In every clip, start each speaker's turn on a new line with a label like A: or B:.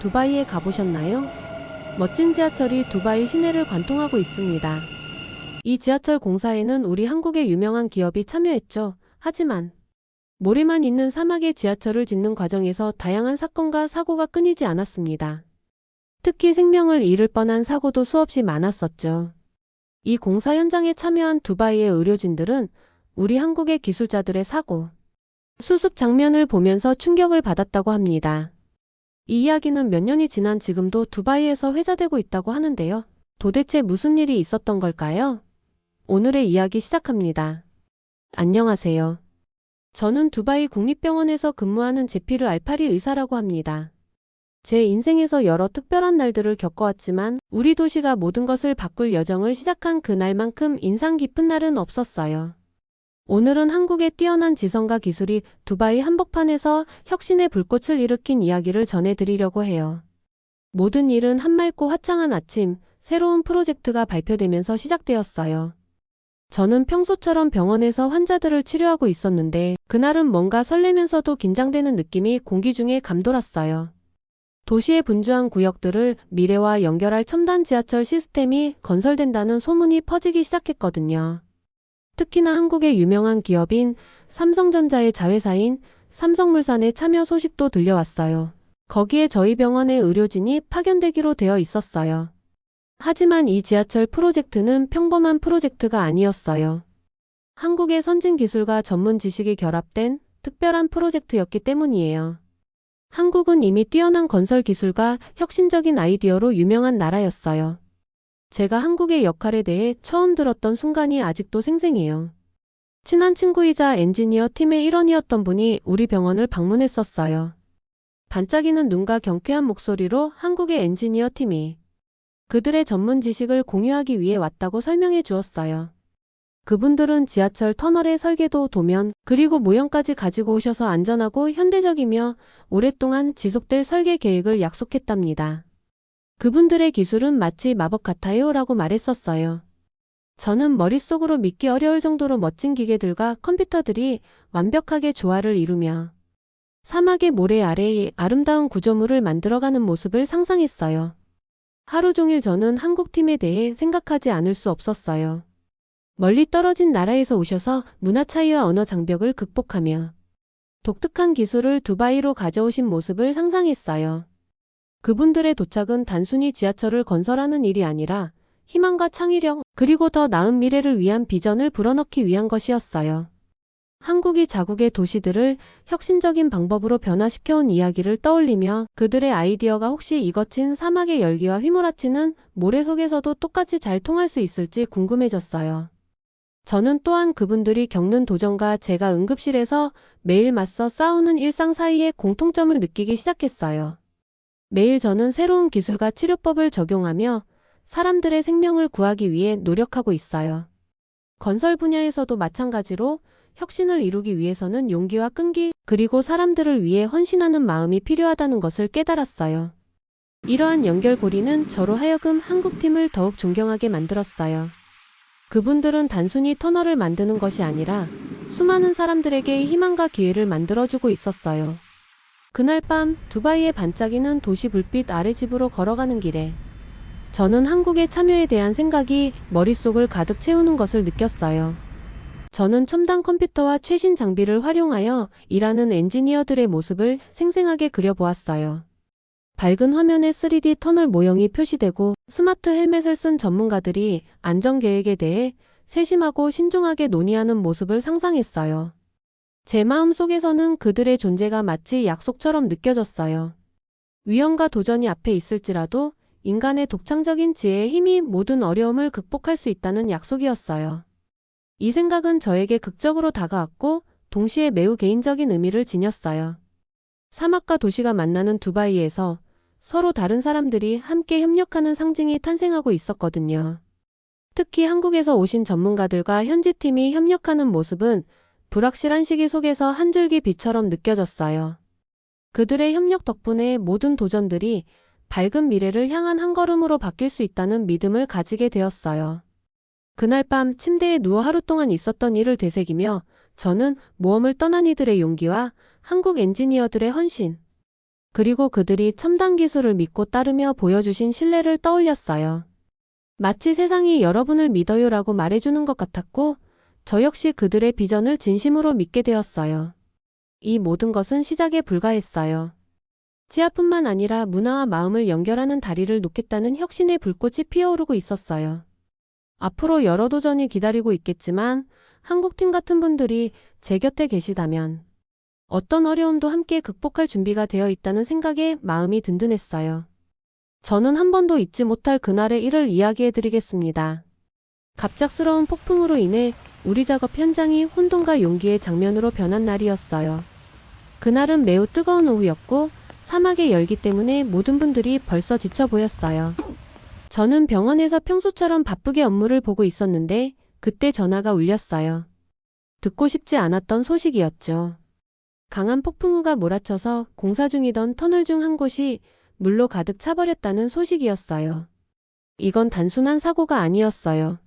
A: 두바이에 가보셨나요? 멋진 지하철이 두바이 시내를 관통하고 있습니다. 이 지하철 공사에는 우리 한국의 유명한 기업이 참여했죠. 하지만 모래만 있는 사막의 지하철을 짓는 과정에서 다양한 사건과 사고가 끊이지 않았습니다. 특히 생명을 잃을 뻔한 사고도 수없이 많았었죠. 이 공사 현장에 참여한 두바이의 의료진들은 우리 한국의 기술자들의 사고, 수습 장면을 보면서 충격을 받았다고 합니다. 이 이야기는 몇 년이 지난 지금도 두바이에서 회자되고 있다고 하는데요. 도대체 무슨 일이 있었던 걸까요? 오늘의 이야기 시작합니다. 안녕하세요. 저는 두바이 국립병원에서 근무하는 제피르 알파리 의사라고 합니다. 제 인생에서 여러 특별한 날들을 겪어왔지만 우리 도시가 모든 것을 바꿀 여정을 시작한 그날만큼 인상 깊은 날은 없었어요. 오늘은 한국의 뛰어난 지성과 기술이 두바이 한복판에서 혁신의 불꽃을 일으킨 이야기를 전해드리려고 해요. 모든 일은 한맑고 화창한 아침, 새로운 프로젝트가 발표되면서 시작되었어요. 저는 평소처럼 병원에서 환자들을 치료하고 있었는데 그날은 뭔가 설레면서도 긴장되는 느낌이 공기 중에 감돌았어요. 도시의 분주한 구역들을 미래와 연결할 첨단 지하철 시스템이 건설된다는 소문이 퍼지기 시작했거든요. 특히나 한국의 유명한 기업인 삼성전자의 자회사인 삼성물산의 참여 소식도 들려왔어요. 거기에 저희 병원의 의료진이 파견되기로 되어 있었어요. 하지만 이 지하철 프로젝트는 평범한 프로젝트가 아니었어요. 한국의 선진 기술과 전문 지식이 결합된 특별한 프로젝트였기 때문이에요. 한국은 이미 뛰어난 건설 기술과 혁신적인 아이디어로 유명한 나라였어요. 제가 한국의 역할에 대해 처음 들었던 순간이 아직도 생생해요. 친한 친구이자 엔지니어 팀의 일원이었던 분이 우리 병원을 방문했었어요. 반짝이는 눈과 경쾌한 목소리로 한국의 엔지니어 팀이 그들의 전문 지식을 공유하기 위해 왔다고 설명해 주었어요. 그분들은 지하철 터널의 설계도, 도면, 그리고 모형까지 가지고 오셔서 안전하고 현대적이며 오랫동안 지속될 설계 계획을 약속했답니다. 그분들의 기술은 마치 마법 같아요 라고 말했었어요. 저는 머릿속으로 믿기 어려울 정도로 멋진 기계들과 컴퓨터들이 완벽하게 조화를 이루며 사막의 모래 아래에 아름다운 구조물을 만들어가는 모습을 상상했어요. 하루 종일 저는 한국팀에 대해 생각하지 않을 수 없었어요. 멀리 떨어진 나라에서 오셔서 문화 차이와 언어 장벽을 극복하며 독특한 기술을 두바이로 가져오신 모습을 상상했어요. 그분들의 도착은 단순히 지하철을 건설하는 일이 아니라 희망과 창의력, 그리고 더 나은 미래를 위한 비전을 불어넣기 위한 것이었어요. 한국이 자국의 도시들을 혁신적인 방법으로 변화시켜온 이야기를 떠올리며 그들의 아이디어가 혹시 이 거친 사막의 열기와 휘몰아치는 모래 속에서도 똑같이 잘 통할 수 있을지 궁금해졌어요. 저는 또한 그분들이 겪는 도전과 제가 응급실에서 매일 맞서 싸우는 일상 사이의 공통점을 느끼기 시작했어요. 매일 저는 새로운 기술과 치료법을 적용하며 사람들의 생명을 구하기 위해 노력하고 있어요. 건설 분야에서도 마찬가지로 혁신을 이루기 위해서는 용기와 끈기, 그리고 사람들을 위해 헌신하는 마음이 필요하다는 것을 깨달았어요. 이러한 연결고리는 저로 하여금 한국팀을 더욱 존경하게 만들었어요. 그분들은 단순히 터널을 만드는 것이 아니라 수많은 사람들에게 희망과 기회를 만들어주고 있었어요. 그날 밤 두바이의 반짝이는 도시 불빛 아래 집으로 걸어가는 길에 저는 한국의 참여에 대한 생각이 머릿속을 가득 채우는 것을 느꼈어요. 저는 첨단 컴퓨터와 최신 장비를 활용하여 일하는 엔지니어들의 모습을 생생하게 그려보았어요. 밝은 화면에 3D 터널 모형이 표시되고 스마트 헬멧을 쓴 전문가들이 안전 계획에 대해 세심하고 신중하게 논의하는 모습을 상상했어요. 제 마음 속에서는 그들의 존재가 마치 약속처럼 느껴졌어요. 위험과 도전이 앞에 있을지라도 인간의 독창적인 지혜의 힘이 모든 어려움을 극복할 수 있다는 약속이었어요. 이 생각은 저에게 극적으로 다가왔고 동시에 매우 개인적인 의미를 지녔어요. 사막과 도시가 만나는 두바이에서 서로 다른 사람들이 함께 협력하는 상징이 탄생하고 있었거든요. 특히 한국에서 오신 전문가들과 현지팀이 협력하는 모습은 불확실한 시기 속에서 한 줄기 빛처럼 느껴졌어요. 그들의 협력 덕분에 모든 도전들이 밝은 미래를 향한 한 걸음으로 바뀔 수 있다는 믿음을 가지게 되었어요. 그날 밤 침대에 누워 하루 동안 있었던 일을 되새기며 저는 모험을 떠난 이들의 용기와 한국 엔지니어들의 헌신, 그리고 그들이 첨단 기술을 믿고 따르며 보여주신 신뢰를 떠올렸어요. 마치 세상이 여러분을 믿어요라고 말해주는 것 같았고, 저 역시 그들의 비전을 진심으로 믿게 되었어요. 이 모든 것은 시작에 불과했어요. 지하뿐만 아니라 문화와 마음을 연결하는 다리를 놓겠다는 혁신의 불꽃이 피어오르고 있었어요. 앞으로 여러 도전이 기다리고 있겠지만 한국팀 같은 분들이 제 곁에 계시다면 어떤 어려움도 함께 극복할 준비가 되어 있다는 생각에 마음이 든든했어요. 저는 한 번도 잊지 못할 그날의 일을 이야기해 드리겠습니다. 갑작스러운 폭풍으로 인해 우리 작업 현장이 혼돈과 용기의 장면으로 변한 날이었어요. 그날은 매우 뜨거운 오후였고 사막의 열기 때문에 모든 분들이 벌써 지쳐 보였어요. 저는 병원에서 평소처럼 바쁘게 업무를 보고 있었는데 그때 전화가 울렸어요. 듣고 싶지 않았던 소식이었죠. 강한 폭풍우가 몰아쳐서 공사 중이던 터널 중 한 곳이 물로 가득 차버렸다는 소식이었어요. 이건 단순한 사고가 아니었어요.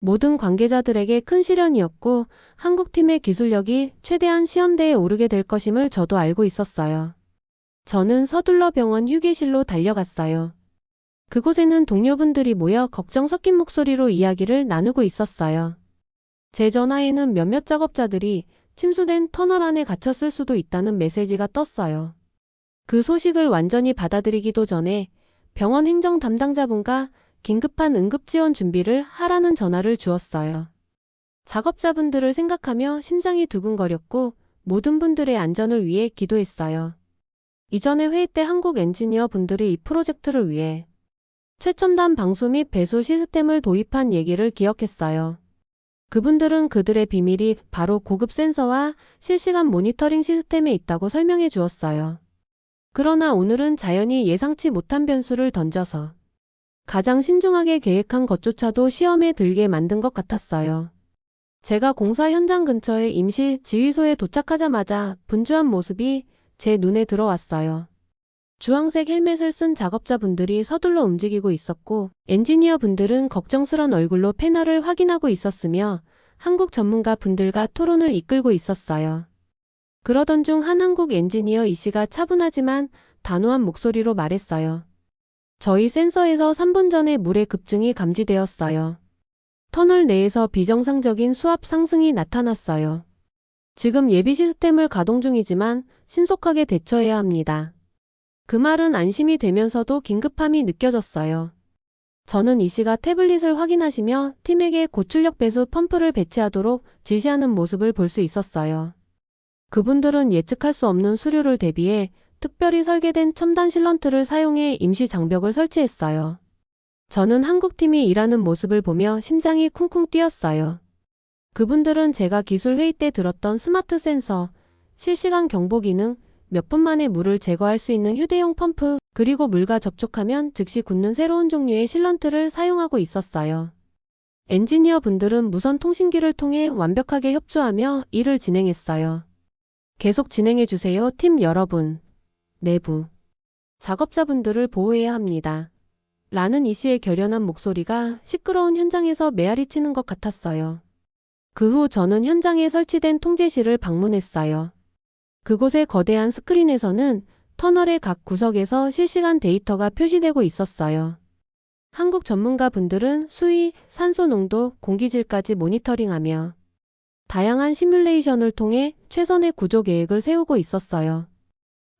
A: 모든 관계자들에게 큰 시련이었고 한국팀의 기술력이 최대한 시험대에 오르게 될 것임을 저도 알고 있었어요. 저는 서둘러 병원 휴게실로 달려갔어요. 그곳에는 동료분들이 모여 걱정 섞인 목소리로 이야기를 나누고 있었어요. 제 전화에는 몇몇 작업자들이 침수된 터널 안에 갇혔을 수도 있다는 메시지가 떴어요. 그 소식을 완전히 받아들이기도 전에 병원 행정 담당자분과 긴급한 응급 지원 준비를 하라는 전화를 주었어요. 작업자분들을 생각하며 심장이 두근거렸고 모든 분들의 안전을 위해 기도했어요. 이전에 회의 때 한국 엔지니어 분들이 이 프로젝트를 위해 최첨단 방수 및 배수 시스템을 도입한 얘기를 기억했어요. 그분들은 그들의 비밀이 바로 고급 센서와 실시간 모니터링 시스템에 있다고 설명해 주었어요. 그러나 오늘은 자연히 예상치 못한 변수를 던져서 가장 신중하게 계획한 것조차도 시험에 들게 만든 것 같았어요. 제가 공사 현장 근처의 임시 지휘소에 도착하자마자 분주한 모습이 제 눈에 들어왔어요. 주황색 헬멧을 쓴 작업자분들이 서둘러 움직이고 있었고, 엔지니어 분들은 걱정스런 얼굴로 패널을 확인하고 있었으며, 한국 전문가 분들과 토론을 이끌고 있었어요. 그러던 중 한 한국 엔지니어 이 씨가 차분하지만 단호한 목소리로 말했어요. 저희 센서에서 3분 전에 물의 급증이 감지되었어요. 터널 내에서 비정상적인 수압 상승이 나타났어요. 지금 예비 시스템을 가동 중이지만 신속하게 대처해야 합니다. 그 말은 안심이 되면서도 긴급함이 느껴졌어요. 저는 이 씨가 태블릿을 확인하시며 팀에게 고출력 배수 펌프를 배치하도록 지시하는 모습을 볼 수 있었어요. 그분들은 예측할 수 없는 수류를 대비해 특별히 설계된 첨단 실런트를 사용해 임시 장벽을 설치했어요. 저는 한국팀이 일하는 모습을 보며 심장이 쿵쿵 뛰었어요. 그분들은 제가 기술 회의 때 들었던 스마트 센서, 실시간 경보 기능, 몇 분 만에 물을 제거할 수 있는 휴대용 펌프, 그리고 물과 접촉하면 즉시 굳는 새로운 종류의 실런트를 사용하고 있었어요. 엔지니어 분들은 무선 통신기를 통해 완벽하게 협조하며 일을 진행했어요. 계속 진행해 주세요, 팀 여러분. 내부. 작업자분들을 보호해야 합니다. 라는 이 씨의 결연한 목소리가 시끄러운 현장에서 메아리 치는 것 같았어요. 그 후 저는 현장에 설치된 통제실을 방문했어요. 그곳의 거대한 스크린에서는 터널의 각 구석에서 실시간 데이터가 표시되고 있었어요. 한국 전문가 분들은 수위, 산소 농도, 공기질까지 모니터링하며 다양한 시뮬레이션을 통해 최선의 구조 계획을 세우고 있었어요.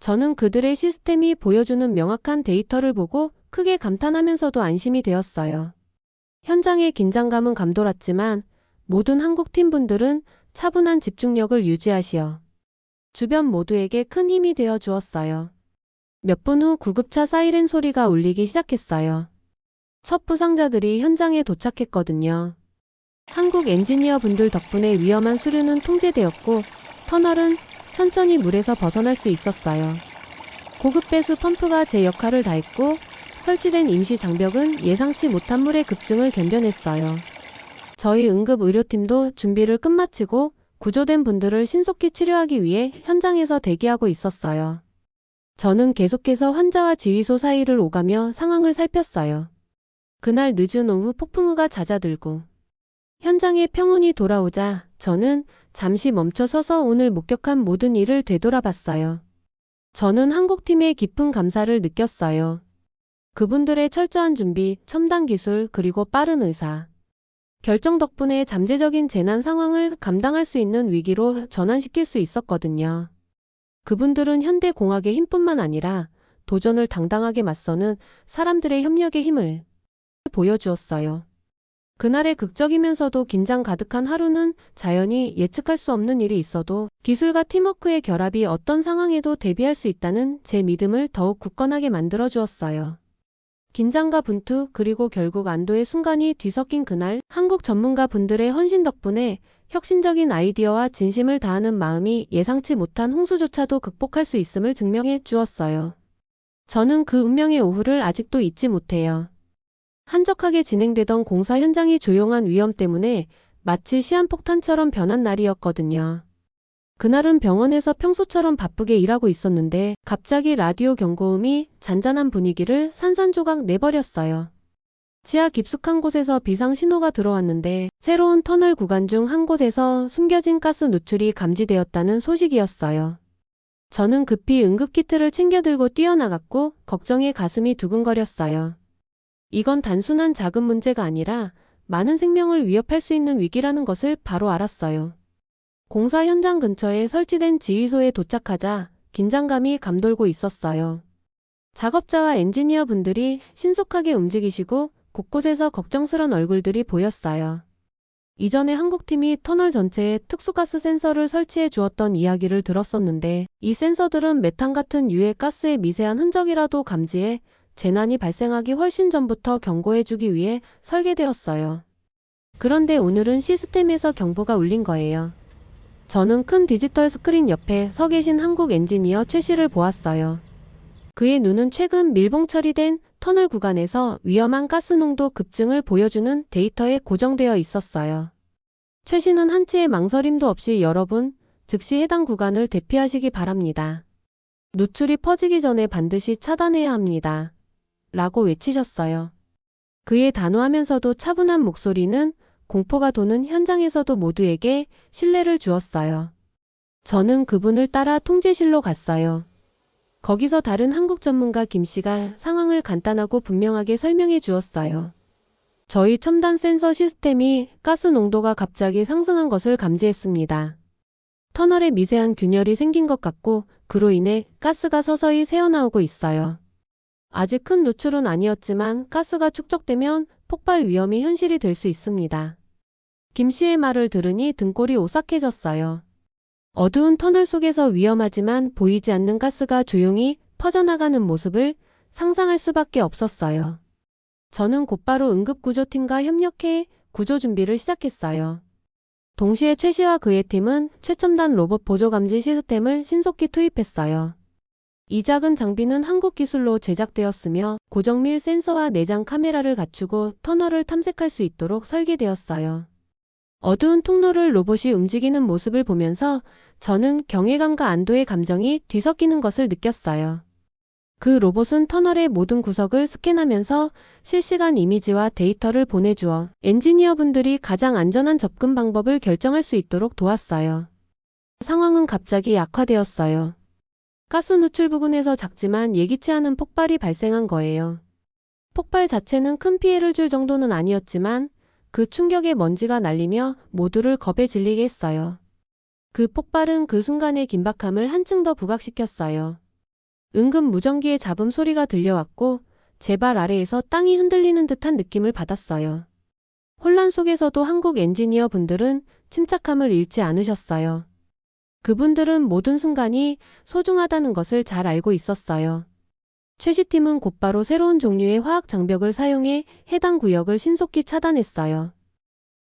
A: 저는 그들의 시스템이 보여주는 명확한 데이터를 보고 크게 감탄하면서도 안심이 되었어요. 현장의 긴장감은 감돌았지만 모든 한국 팀분들은 차분한 집중력을 유지하시어 주변 모두에게 큰 힘이 되어 주었어요. 몇 분 후 구급차 사이렌 소리가 울리기 시작했어요. 첫 부상자들이 현장에 도착했거든요. 한국 엔지니어 분들 덕분에 위험한 수류는 통제되었고 터널은 천천히 물에서 벗어날 수 있었어요. 고급 배수 펌프가 제 역할을 다했고 설치된 임시 장벽은 예상치 못한 물의 급증을 견뎌냈어요. 저희 응급 의료팀도 준비를 끝마치고 구조된 분들을 신속히 치료하기 위해 현장에서 대기하고 있었어요. 저는 계속해서 환자와 지휘소 사이를 오가며 상황을 살폈어요. 그날 늦은 오후 폭풍우가 잦아들고 현장에 평온이 돌아오자 저는 잠시 멈춰 서서 오늘 목격한 모든 일을 되돌아봤어요. 저는 한국팀의 깊은 감사를 느꼈어요. 그분들의 철저한 준비, 첨단 기술, 그리고 빠른 의사. 결정 덕분에 잠재적인 재난 상황을 감당할 수 있는 위기로 전환시킬 수 있었거든요. 그분들은 현대 공학의 힘뿐만 아니라 도전을 당당하게 맞서는 사람들의 협력의 힘을 보여주었어요. 그날의 극적이면서도 긴장 가득한 하루는 자연히 예측할 수 없는 일이 있어도 기술과 팀워크의 결합이 어떤 상황에도 대비할 수 있다는 제 믿음을 더욱 굳건하게 만들어 주었어요. 긴장과 분투 그리고 결국 안도의 순간이 뒤섞인 그날 한국 전문가 분들의 헌신 덕분에 혁신적인 아이디어와 진심을 다하는 마음이 예상치 못한 홍수조차도 극복할 수 있음을 증명해 주었어요. 저는 그 운명의 오후를 아직도 잊지 못해요. 한적하게 진행되던 공사 현장이 조용한 위험 때문에 마치 시한폭탄처럼 변한 날이었거든요. 그날은 병원에서 평소처럼 바쁘게 일하고 있었는데 갑자기 라디오 경고음이 잔잔한 분위기를 산산조각 내버렸어요. 지하 깊숙한 곳에서 비상 신호가 들어왔는데 새로운 터널 구간 중 한 곳에서 숨겨진 가스 누출이 감지되었다는 소식이었어요. 저는 급히 응급키트를 챙겨 들고 뛰어나갔고 걱정에 가슴이 두근거렸어요. 이건 단순한 작은 문제가 아니라 많은 생명을 위협할 수 있는 위기라는 것을 바로 알았어요. 공사 현장 근처에 설치된 지휘소에 도착하자 긴장감이 감돌고 있었어요. 작업자와 엔지니어 분들이 신속하게 움직이시고 곳곳에서 걱정스런 얼굴들이 보였어요. 이전에 한국팀이 터널 전체에 특수가스 센서를 설치해 주었던 이야기를 들었었는데 이 센서들은 메탄 같은 유해 가스의 미세한 흔적이라도 감지해 재난이 발생하기 훨씬 전부터 경고해주기 위해 설계되었어요. 그런데 오늘은 시스템에서 경보가 울린 거예요. 저는 큰 디지털 스크린 옆에 서 계신 한국 엔지니어 최 씨를 보았어요. 그의 눈은 최근 밀봉 처리된 터널 구간에서 위험한 가스 농도 급증을 보여주는 데이터에 고정되어 있었어요. 최 씨는 한치의 망설임도 없이 여러분, 즉시 해당 구간을 대피하시기 바랍니다. 누출이 퍼지기 전에 반드시 차단해야 합니다. 라고 외치셨어요. 그의 단호하면서도 차분한 목소리는 공포가 도는 현장에서도 모두에게 신뢰를 주었어요. 저는 그분을 따라 통제실로 갔어요. 거기서 다른 한국 전문가 김 씨가 상황을 간단하고 분명하게 설명해 주었어요. 저희 첨단 센서 시스템이 가스 농도가 갑자기 상승한 것을 감지했습니다. 터널에 미세한 균열이 생긴 것 같고 그로 인해 가스가 서서히 새어나오고 있어요. 아직 큰 누출은 아니었지만 가스가 축적되면 폭발 위험이 현실이 될 수 있습니다. 김 씨의 말을 들으니 등골이 오싹해졌어요. 어두운 터널 속에서 위험하지만 보이지 않는 가스가 조용히 퍼져나가는 모습을 상상할 수밖에 없었어요. 저는 곧바로 응급구조팀과 협력해 구조 준비를 시작했어요. 동시에 최 씨와 그의 팀은 최첨단 로봇 보조 감지 시스템을 신속히 투입했어요. 이 작은 장비는 한국 기술로 제작되었으며 고정밀 센서와 내장 카메라를 갖추고 터널을 탐색할 수 있도록 설계되었어요. 어두운 통로를 로봇이 움직이는 모습을 보면서 저는 경외감과 안도의 감정이 뒤섞이는 것을 느꼈어요. 그 로봇은 터널의 모든 구석을 스캔하면서 실시간 이미지와 데이터를 보내주어 엔지니어분들이 가장 안전한 접근 방법을 결정할 수 있도록 도왔어요. 상황은 갑자기 약화되었어요. 가스 누출 부근에서 작지만 예기치 않은 폭발이 발생한 거예요. 폭발 자체는 큰 피해를 줄 정도는 아니었지만 그 충격에 먼지가 날리며 모두를 겁에 질리게 했어요. 그 폭발은 그 순간의 긴박함을 한층 더 부각시켰어요. 은근 무전기의 잡음 소리가 들려왔고 제 발 아래에서 땅이 흔들리는 듯한 느낌을 받았어요. 혼란 속에서도 한국 엔지니어 분들은 침착함을 잃지 않으셨어요. 그분들은 모든 순간이 소중하다는 것을 잘 알고 있었어요. 최시팀은 곧바로 새로운 종류의 화학 장벽을 사용해 해당 구역을 신속히 차단했어요.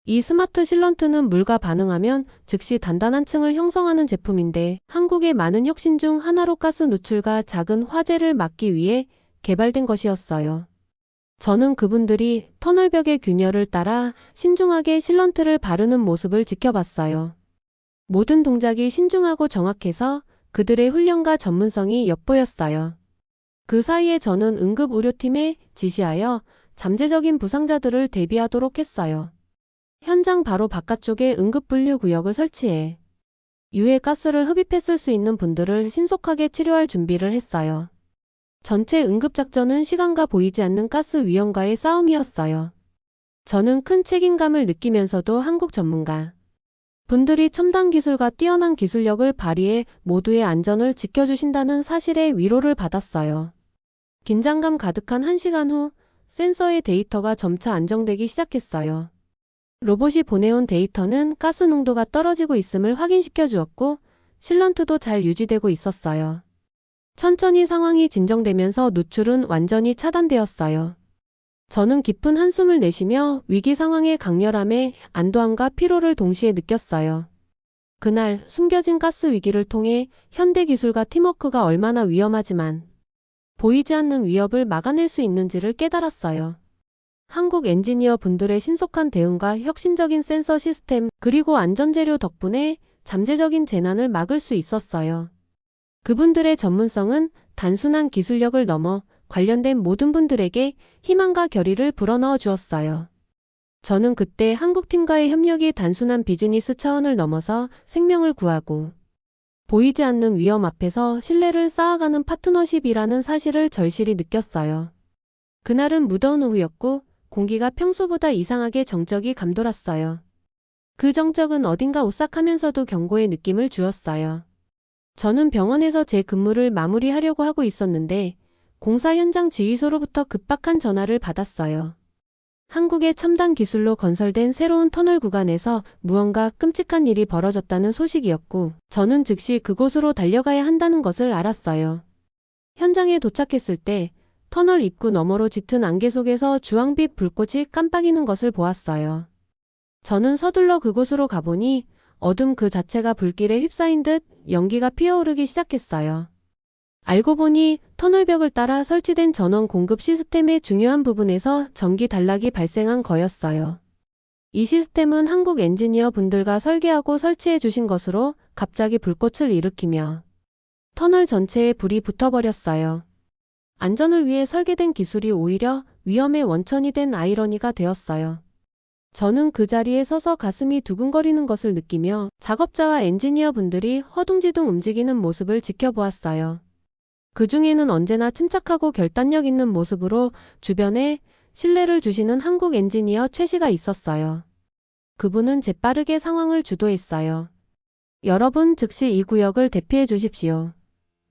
A: 이 스마트 실런트는 물과 반응하면 즉시 단단한 층을 형성하는 제품인데 한국의 많은 혁신 중 하나로 가스 누출과 작은 화재를 막기 위해 개발된 것이었어요. 저는 그분들이 터널벽의 균열을 따라 신중하게 실런트를 바르는 모습을 지켜봤어요. 모든 동작이 신중하고 정확해서 그들의 훈련과 전문성이 엿보였어요. 그 사이에 저는 응급의료팀에 지시하여 잠재적인 부상자들을 대비하도록 했어요. 현장 바로 바깥쪽에 응급분류 구역을 설치해 유해 가스를 흡입했을 수 있는 분들을 신속하게 치료할 준비를 했어요. 전체 응급작전은 시간과 보이지 않는 가스 위험과의 싸움이었어요. 저는 큰 책임감을 느끼면서도 한국 전문가 분들이 첨단 기술과 뛰어난 기술력을 발휘해 모두의 안전을 지켜주신다는 사실에 위로를 받았어요. 긴장감 가득한 한 시간 후 센서의 데이터가 점차 안정되기 시작했어요. 로봇이 보내온 데이터는 가스 농도가 떨어지고 있음을 확인시켜 주었고 실런트도 잘 유지되고 있었어요. 천천히 상황이 진정되면서 누출은 완전히 차단되었어요. 저는 깊은 한숨을 내쉬며 위기 상황의 강렬함에 안도함과 피로를 동시에 느꼈어요. 그날 숨겨진 가스 위기를 통해 현대 기술과 팀워크가 얼마나 위험하지만 보이지 않는 위협을 막아낼 수 있는지를 깨달았어요. 한국 엔지니어 분들의 신속한 대응과 혁신적인 센서 시스템 그리고 안전재료 덕분에 잠재적인 재난을 막을 수 있었어요. 그분들의 전문성은 단순한 기술력을 넘어 관련된 모든 분들에게 희망과 결의를 불어넣어 주었어요. 저는 그때 한국팀과의 협력이 단순한 비즈니스 차원을 넘어서 생명을 구하고 보이지 않는 위험 앞에서 신뢰를 쌓아가는 파트너십이라는 사실을 절실히 느꼈어요. 그날은 무더운 오후였고 공기가 평소보다 이상하게 정적이 감돌았어요. 그 정적은 어딘가 오싹하면서도 경고의 느낌을 주었어요. 저는 병원에서 제 근무를 마무리하려고 하고 있었는데 공사 현장 지휘소로부터 급박한 전화를 받았어요. 한국의 첨단 기술로 건설된 새로운 터널 구간에서 무언가 끔찍한 일이 벌어졌다는 소식이었고 저는 즉시 그곳으로 달려가야 한다는 것을 알았어요. 현장에 도착했을 때 터널 입구 너머로 짙은 안개 속에서 주황빛 불꽃이 깜빡이는 것을 보았어요. 저는 서둘러 그곳으로 가보니 어둠 그 자체가 불길에 휩싸인 듯 연기가 피어오르기 시작했어요. 알고 보니 터널벽을 따라 설치된 전원 공급 시스템의 중요한 부분에서 전기 단락이 발생한 거였어요. 이 시스템은 한국 엔지니어 분들과 설계하고 설치해 주신 것으로 갑자기 불꽃을 일으키며 터널 전체에 불이 붙어버렸어요. 안전을 위해 설계된 기술이 오히려 위험의 원천이 된 아이러니가 되었어요. 저는 그 자리에 서서 가슴이 두근거리는 것을 느끼며 작업자와 엔지니어 분들이 허둥지둥 움직이는 모습을 지켜보았어요. 그 중에는 언제나 침착하고 결단력 있는 모습으로 주변에 신뢰를 주시는 한국 엔지니어 최 씨가 있었어요. 그분은 재빠르게 상황을 주도했어요. 여러분 즉시 이 구역을 대피해 주십시오.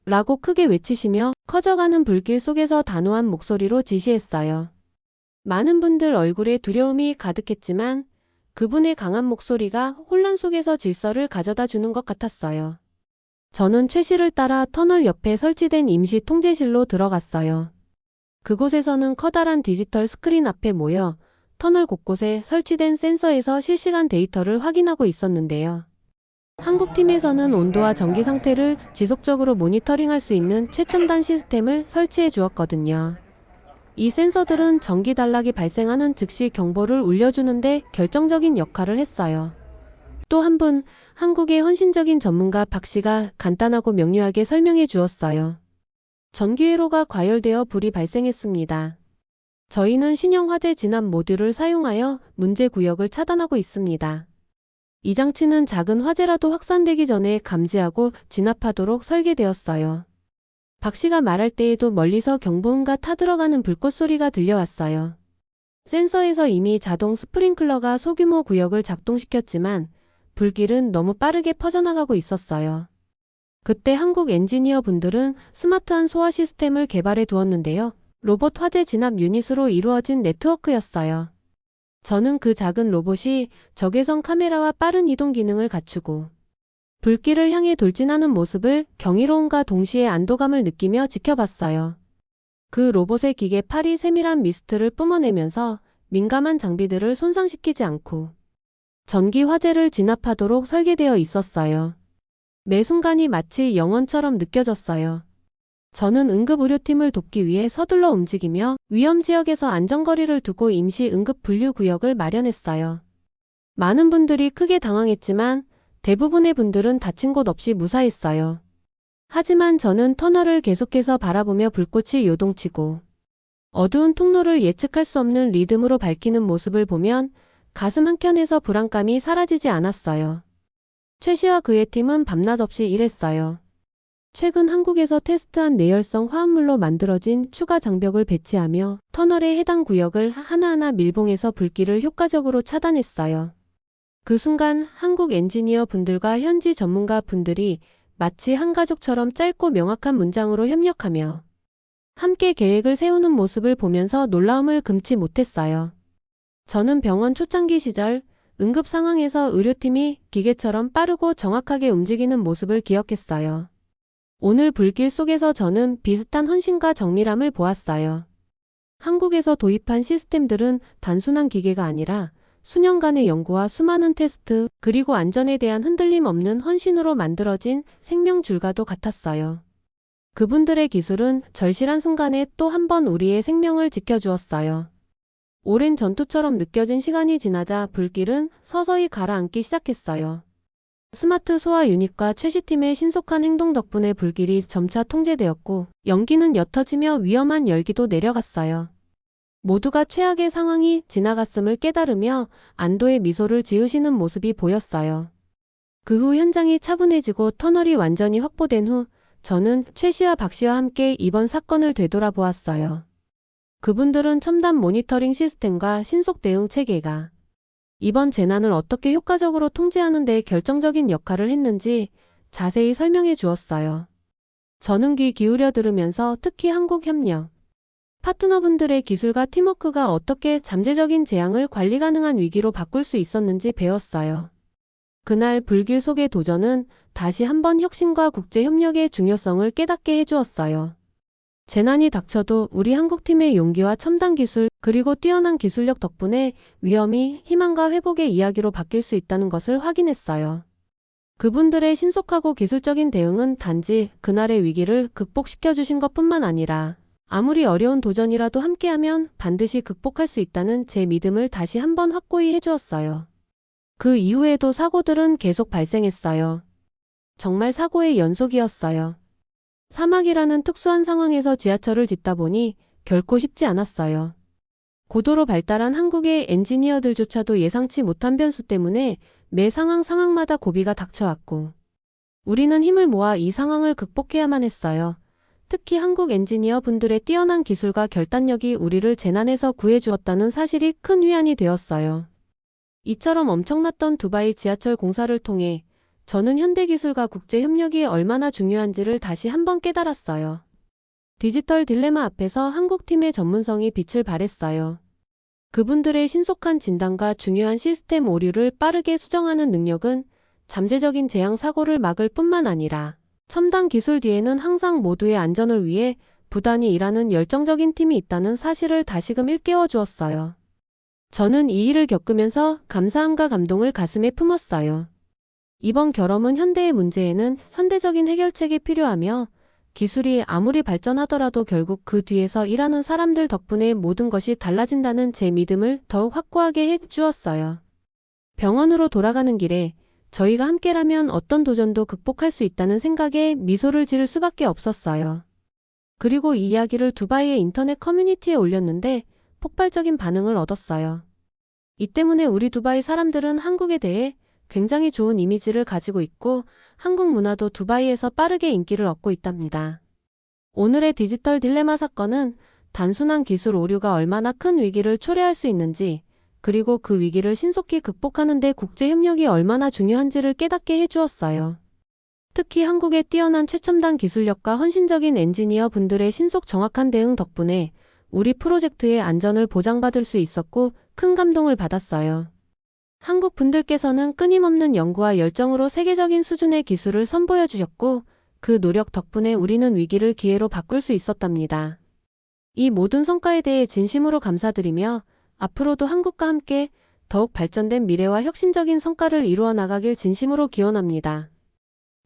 A: 라고 크게 외치시며 커져가는 불길 속에서 단호한 목소리로 지시했어요. 많은 분들 얼굴에 두려움이 가득했지만 그분의 강한 목소리가 혼란 속에서 질서를 가져다 주는 것 같았어요. 저는 최 씨를 따라 터널 옆에 설치된 임시 통제실로 들어갔어요. 그곳에서는 커다란 디지털 스크린 앞에 모여 터널 곳곳에 설치된 센서에서 실시간 데이터를 확인하고 있었는데요. 한국 팀에서는 온도와 전기 상태를 지속적으로 모니터링할 수 있는 최첨단 시스템을 설치해 주었거든요. 이 센서들은 전기 단락이 발생하는 즉시 경보를 울려주는데 결정적인 역할을 했어요. 또 한 분, 한국의 헌신적인 전문가 박 씨가 간단하고 명료하게 설명해 주었어요. 전기회로가 과열되어 불이 발생했습니다. 저희는 신형 화재 진압 모듈을 사용하여 문제 구역을 차단하고 있습니다. 이 장치는 작은 화재라도 확산되기 전에 감지하고 진압하도록 설계되었어요. 박 씨가 말할 때에도 멀리서 경보음과 타들어가는 불꽃 소리가 들려왔어요. 센서에서 이미 자동 스프링클러가 소규모 구역을 작동시켰지만 불길은 너무 빠르게 퍼져나가고 있었어요. 그때 한국 엔지니어 분들은 스마트한 소화 시스템을 개발해 두었는데요. 로봇 화재 진압 유닛으로 이루어진 네트워크였어요. 저는 그 작은 로봇이 적외선 카메라와 빠른 이동 기능을 갖추고 불길을 향해 돌진하는 모습을 경이로움과 동시에 안도감을 느끼며 지켜봤어요. 그 로봇의 기계 팔이 세밀한 미스트를 뿜어내면서 민감한 장비들을 손상시키지 않고 전기 화재를 진압하도록 설계되어 있었어요. 매 순간이 마치 영원처럼 느껴졌어요. 저는 응급의료팀을 돕기 위해 서둘러 움직이며 위험 지역에서 안전거리를 두고 임시 응급 분류 구역을 마련했어요. 많은 분들이 크게 당황했지만 대부분의 분들은 다친 곳 없이 무사했어요. 하지만 저는 터널을 계속해서 바라보며 불꽃이 요동치고 어두운 통로를 예측할 수 없는 리듬으로 밝히는 모습을 보면 가슴 한켠에서 불안감이 사라지지 않았어요. 최 씨와 그의 팀은 밤낮 없이 일했어요. 최근 한국에서 테스트한 내열성 화합물로 만들어진 추가 장벽을 배치하며 터널의 해당 구역을 하나하나 밀봉해서 불길을 효과적으로 차단했어요. 그 순간 한국 엔지니어 분들과 현지 전문가 분들이 마치 한 가족처럼 짧고 명확한 문장으로 협력하며 함께 계획을 세우는 모습을 보면서 놀라움을 금치 못했어요. 저는 병원 초창기 시절 응급 상황에서 의료팀이 기계처럼 빠르고 정확하게 움직이는 모습을 기억했어요. 오늘 불길 속에서 저는 비슷한 헌신과 정밀함을 보았어요. 한국에서 도입한 시스템들은 단순한 기계가 아니라 수년간의 연구와 수많은 테스트, 그리고 안전에 대한 흔들림 없는 헌신으로 만들어진 생명줄과도 같았어요. 그분들의 기술은 절실한 순간에 또 한 번 우리의 생명을 지켜주었어요. 오랜 전투처럼 느껴진 시간이 지나자 불길은 서서히 가라앉기 시작했어요. 스마트 소화 유닛과 최시팀의 신속한 행동 덕분에 불길이 점차 통제되었고 연기는 옅어지며 위험한 열기도 내려갔어요. 모두가 최악의 상황이 지나갔음을 깨달으며 안도의 미소를 지으시는 모습이 보였어요. 그 후 현장이 차분해지고 터널이 완전히 확보된 후 저는 최 씨와 박 씨와 함께 이번 사건을 되돌아보았어요. 그분들은 첨단 모니터링 시스템과 신속 대응 체계가 이번 재난을 어떻게 효과적으로 통제하는 데 결정적인 역할을 했는지 자세히 설명해 주었어요. 저는 귀 기울여 들으면서 특히 한국협력, 파트너분들의 기술과 팀워크가 어떻게 잠재적인 재앙을 관리 가능한 위기로 바꿀 수 있었는지 배웠어요. 그날 불길 속의 도전은 다시 한번 혁신과 국제협력의 중요성을 깨닫게 해주었어요. 재난이 닥쳐도 우리 한국팀의 용기와 첨단 기술, 그리고 뛰어난 기술력 덕분에 위험이 희망과 회복의 이야기로 바뀔 수 있다는 것을 확인했어요. 그분들의 신속하고 기술적인 대응은 단지 그날의 위기를 극복시켜 주신 것 뿐만 아니라 아무리 어려운 도전이라도 함께하면 반드시 극복할 수 있다는 제 믿음을 다시 한번 확고히 해주었어요. 그 이후에도 사고들은 계속 발생했어요. 정말 사고의 연속이었어요. 사막이라는 특수한 상황에서 지하철을 짓다 보니 결코 쉽지 않았어요. 고도로 발달한 한국의 엔지니어들조차도 예상치 못한 변수 때문에 매 상황 상황마다 고비가 닥쳐왔고 우리는 힘을 모아 이 상황을 극복해야만 했어요. 특히 한국 엔지니어 분들의 뛰어난 기술과 결단력이 우리를 재난에서 구해주었다는 사실이 큰 위안이 되었어요. 이처럼 엄청났던 두바이 지하철 공사를 통해 저는 현대기술과 국제협력이 얼마나 중요한지를 다시 한번 깨달았어요. 디지털 딜레마 앞에서 한국팀의 전문성이 빛을 발했어요. 그분들의 신속한 진단과 중요한 시스템 오류를 빠르게 수정하는 능력은 잠재적인 재앙 사고를 막을 뿐만 아니라 첨단 기술 뒤에는 항상 모두의 안전을 위해 부단히 일하는 열정적인 팀이 있다는 사실을 다시금 일깨워 주었어요. 저는 이 일을 겪으면서 감사함과 감동을 가슴에 품었어요. 이번 결함은 현대의 문제에는 현대적인 해결책이 필요하며 기술이 아무리 발전하더라도 결국 그 뒤에서 일하는 사람들 덕분에 모든 것이 달라진다는 제 믿음을 더욱 확고하게 해 주었어요. 병원으로 돌아가는 길에 저희가 함께라면 어떤 도전도 극복할 수 있다는 생각에 미소를 지을 수밖에 없었어요. 그리고 이 이야기를 두바이의 인터넷 커뮤니티에 올렸는데 폭발적인 반응을 얻었어요. 이 때문에 우리 두바이 사람들은 한국에 대해 굉장히 좋은 이미지를 가지고 있고 한국 문화도 두바이에서 빠르게 인기를 얻고 있답니다. 오늘의 디지털 딜레마 사건은 단순한 기술 오류가 얼마나 큰 위기를 초래할 수 있는지 그리고 그 위기를 신속히 극복하는 데 국제 협력이 얼마나 중요한지를 깨닫게 해주었어요. 특히 한국의 뛰어난 최첨단 기술력과 헌신적인 엔지니어 분들의 신속 정확한 대응 덕분에 우리 프로젝트의 안전을 보장받을 수 있었고 큰 감동을 받았어요. 한국 분들께서는 끊임없는 연구와 열정으로 세계적인 수준의 기술을 선보여 주셨고 그 노력 덕분에 우리는 위기를 기회로 바꿀 수 있었답니다. 이 모든 성과에 대해 진심으로 감사드리며 앞으로도 한국과 함께 더욱 발전된 미래와 혁신적인 성과를 이루어 나가길 진심으로 기원합니다.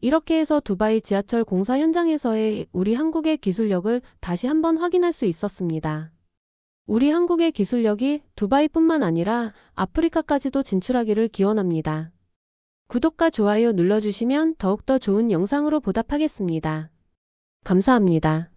A: 이렇게 해서 두바이 지하철 공사 현장에서의 우리 한국의 기술력을 다시 한번 확인할 수 있었습니다. 우리 한국의 기술력이 두바이뿐만 아니라 아프리카까지도 진출하기를 기원합니다. 구독과 좋아요 눌러주시면 더욱더 좋은 영상으로 보답하겠습니다. 감사합니다.